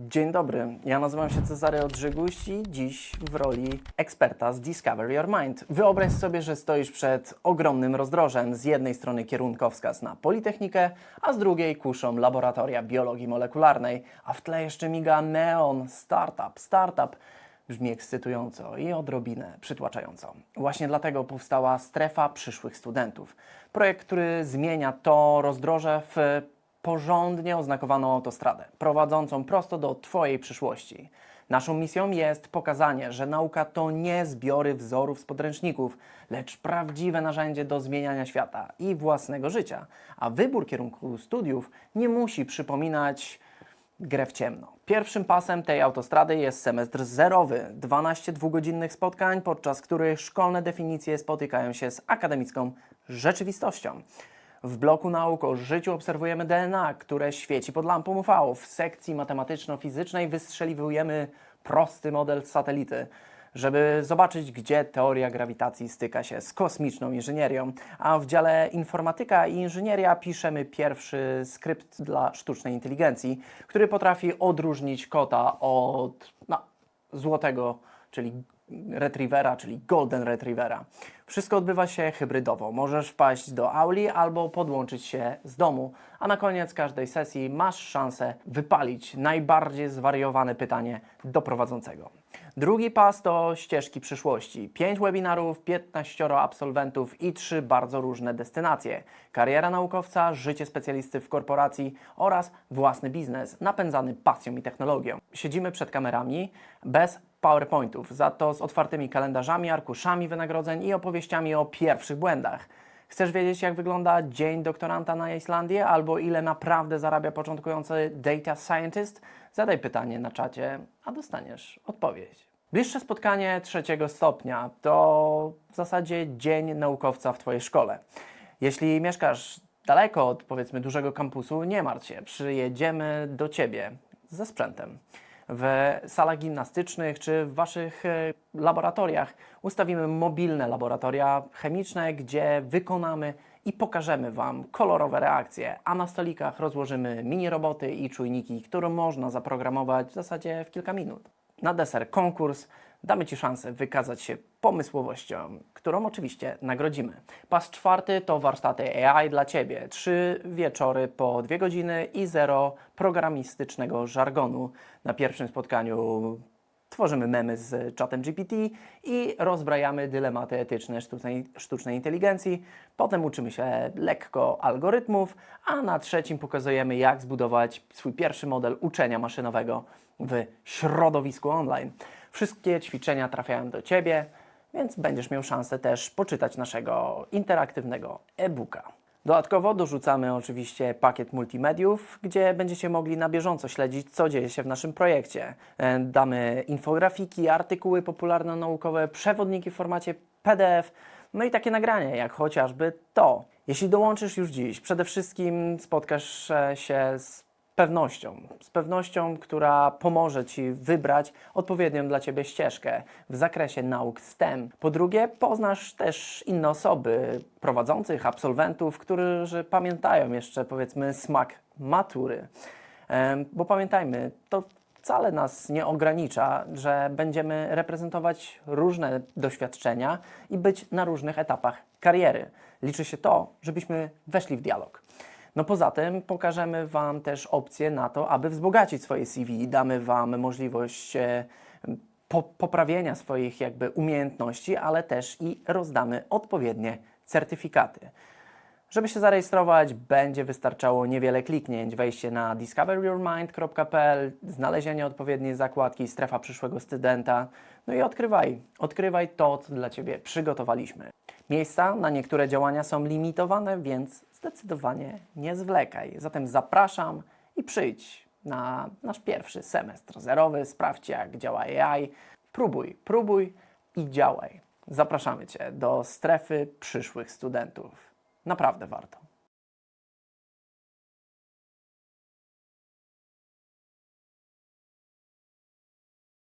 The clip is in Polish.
Dzień dobry, ja nazywam się Cezary Odrzyguś i dziś w roli eksperta z Discover Your Mind. Wyobraź sobie, że stoisz przed ogromnym rozdrożem. Z jednej strony kierunkowskaz na Politechnikę, a z drugiej kuszą laboratoria biologii molekularnej, a w tle jeszcze miga neon, startup, startup. Brzmi ekscytująco i odrobinę przytłaczająco. Właśnie dlatego powstała Strefa Przyszłych Studentów. Projekt, który zmienia to rozdroże w porządnie oznakowaną autostradę, prowadzącą prosto do Twojej przyszłości. Naszą misją jest pokazanie, że nauka to nie zbiory wzorów z podręczników, lecz prawdziwe narzędzie do zmieniania świata i własnego życia. A wybór kierunku studiów nie musi przypominać grę w ciemno. Pierwszym pasem tej autostrady jest semestr zerowy, 12 dwugodzinnych spotkań, podczas których szkolne definicje spotykają się z akademicką rzeczywistością. W bloku nauk o życiu obserwujemy DNA, które świeci pod lampą UV. W sekcji matematyczno-fizycznej wystrzeliwujemy prosty model satelity, żeby zobaczyć, gdzie teoria grawitacji styka się z kosmiczną inżynierią. A w dziale informatyka i inżynieria piszemy pierwszy skrypt dla sztucznej inteligencji, który potrafi odróżnić kota od no, złotego, czyli retrievera, czyli golden retrievera. Wszystko odbywa się hybrydowo. Możesz wpaść do auli albo podłączyć się z domu, a na koniec każdej sesji masz szansę wypalić najbardziej zwariowane pytanie do prowadzącego. Drugi pas to ścieżki przyszłości. 5 webinarów, 15 absolwentów i trzy bardzo różne destynacje. Kariera naukowca, życie specjalisty w korporacji oraz własny biznes napędzany pasją i technologią. Siedzimy przed kamerami bez PowerPointów, za to z otwartymi kalendarzami, arkuszami wynagrodzeń i opowieściami o pierwszych błędach. Chcesz wiedzieć, jak wygląda dzień doktoranta na Islandię albo ile naprawdę zarabia początkujący data scientist? Zadaj pytanie na czacie, a dostaniesz odpowiedź. Bliższe spotkanie trzeciego stopnia to w zasadzie dzień naukowca w Twojej szkole. Jeśli mieszkasz daleko od powiedzmy dużego kampusu, nie martw się, przyjedziemy do Ciebie ze sprzętem. W salach gimnastycznych czy w Waszych e, laboratoriach ustawimy mobilne laboratoria chemiczne, gdzie wykonamy i pokażemy Wam kolorowe reakcje, a na stolikach rozłożymy mini roboty i czujniki, które można zaprogramować w zasadzie w kilka minut. Na deser konkurs damy Ci szansę wykazać się pomysłowością, którą oczywiście nagrodzimy. Pas czwarty to warsztaty AI dla Ciebie. Trzy wieczory po dwie godziny i zero programistycznego żargonu. Na pierwszym spotkaniu tworzymy memy z czatem GPT i rozbrajamy dylematy etyczne sztucznej, sztucznej inteligencji. Potem uczymy się lekko algorytmów, a na trzecim pokazujemy, jak zbudować swój pierwszy model uczenia maszynowego w środowisku online. Wszystkie ćwiczenia trafiają do Ciebie, więc będziesz miał szansę też poczytać naszego interaktywnego e-booka. Dodatkowo dorzucamy oczywiście pakiet multimediów, gdzie będziecie mogli na bieżąco śledzić, co dzieje się w naszym projekcie. E, Damy infografiki, artykuły popularno-naukowe, przewodniki w formacie PDF, no i takie nagranie, jak chociażby to. Jeśli dołączysz już dziś, przede wszystkim spotkasz się z pewnością, z pewnością, która pomoże Ci wybrać odpowiednią dla Ciebie ścieżkę w zakresie nauk STEM. Po drugie, poznasz też inne osoby, prowadzących, absolwentów, którzy pamiętają jeszcze powiedzmy smak matury. Bo pamiętajmy, to wcale nas nie ogranicza, że będziemy reprezentować różne doświadczenia i być na różnych etapach kariery. Liczy się to, żebyśmy weszli w dialog. No poza tym pokażemy Wam też opcje na to, aby wzbogacić swoje CV. Damy Wam możliwość e, po, poprawienia swoich jakby umiejętności, ale też i rozdamy odpowiednie certyfikaty. Żeby się zarejestrować, będzie wystarczało niewiele kliknięć, wejście na discoveryourmind.pl, znalezienie odpowiedniej zakładki strefa przyszłego studenta, no i odkrywaj, odkrywaj to, co dla Ciebie przygotowaliśmy. Miejsca na niektóre działania są limitowane, więc zdecydowanie nie zwlekaj. Zatem zapraszam i przyjdź na nasz pierwszy semestr zerowy, sprawdź jak działa AI, próbuj, próbuj i działaj. Zapraszamy Cię do strefy przyszłych studentów naprawdę warto.